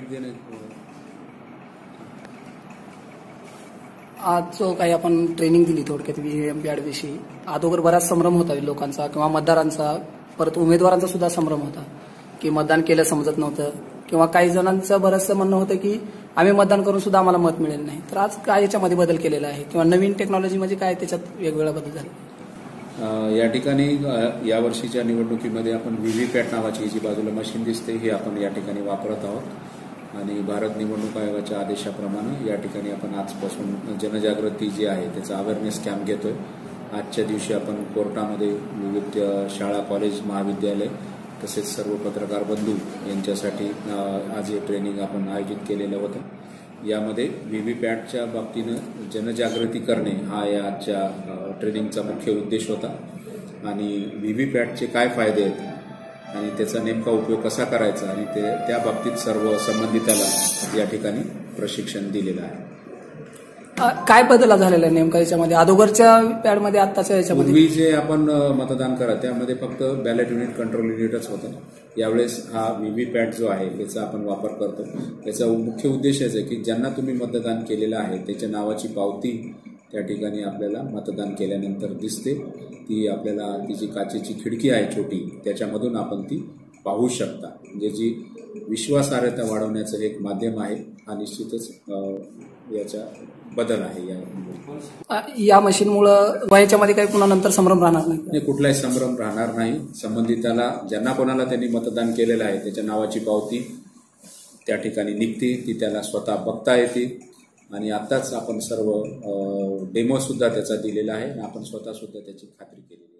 देणे आज जो काही आपण ट्रेनिंग दिली थोडक्यात व्हीएम पॅड विषयी अगोदर बराच संभ्रम होता लोकांचा किंवा मतदारांचा. परत उमेदवारांचा सुद्धा संभ्रम होता की मतदान केलं समजत नव्हतं. किंवा काही जणांचं बरंचसं म्हणणं होतं की आम्ही मतदान करून सुद्धा आम्हाला मत मिळेल नाही. तर आज काय याच्यामध्ये बदल केलेला आहे? किंवा नवीन टेक्नॉलॉजी म्हणजे काय त्याच्यात वेगवेगळा बदल झाला? या ठिकाणी या वर्षीच्या निवडणुकीमध्ये आपण व्हीव्हीपॅट नावाची जी बाजूला मशीन दिसते ही आपण या ठिकाणी वापरत आहोत. आणि भारत निवडणूक आयोगाच्या आदेशाप्रमाणे या ठिकाणी आपण आजपासून जनजागृती जी आहे त्याचा अवेअरनेस कॅम्प घेतोय. आजच्या दिवशी आपण कोर्टामध्ये विविध शाळा कॉलेज महाविद्यालय तसेच सर्व पत्रकार बंधू यांच्यासाठी आज हे ट्रेनिंग आपण आयोजित केलेलं होतं. यामध्ये व्हीव्हीपॅटच्या बाबतीनं जनजागृती करणे हा या आजच्या ट्रेनिंगचा मुख्य उद्देश होता. आणि व्हीव्हीपॅटचे काय फायदे आहेत आणि त्याचा नेमका उपयोग कसा करायचा आणि ते त्या बाबतीत सर्व संबंधिताला या ठिकाणी प्रशिक्षण दिलेलं आहे. काय बदल झालेला आहे नेमका याच्यामध्ये? अगोदरच्या पॅडमध्ये आत्ताच्या याच्यामध्ये? पूर्वी जे आपण मतदान करा त्यामध्ये फक्त बॅलेट युनिट कंट्रोल युनिटच होतं. यावेळेस हा व्हीव्हीपॅट जो आहे याचा आपण वापर करतो. याचा मुख्य उद्देश आहे की ज्यांना तुम्ही मतदान केलेलं आहे त्याच्या नावाची पावती त्या ठिकाणी आपल्याला मतदान केल्यानंतर दिसते. ती आपल्याला ती जी काचेची खिडकी आहे छोटी त्याच्यामधून आपण ती पाहू शकता. म्हणजे जी विश्वासार्हता वाढवण्याचं एक माध्यम आहे हा निश्चितच याचा बदल आहे या या मशीनमुळं वयाच्यामध्ये काही पुन्हा नंतर संभ्रम राहणार नाही? नाही कुठलाही संभ्रम राहणार नाही. संबंधिताला ज्यांना कोणाला त्यांनी मतदान केलेलं आहे त्याच्या नावाची पावती त्या ठिकाणी निघते ती त्याला स्वतः बघता येते. आणि आत्ताच आपण सर्व डेमोसुद्धा त्याचा दिलेला आहे. आणि आपण स्वतःसुद्धा त्याची खात्री केली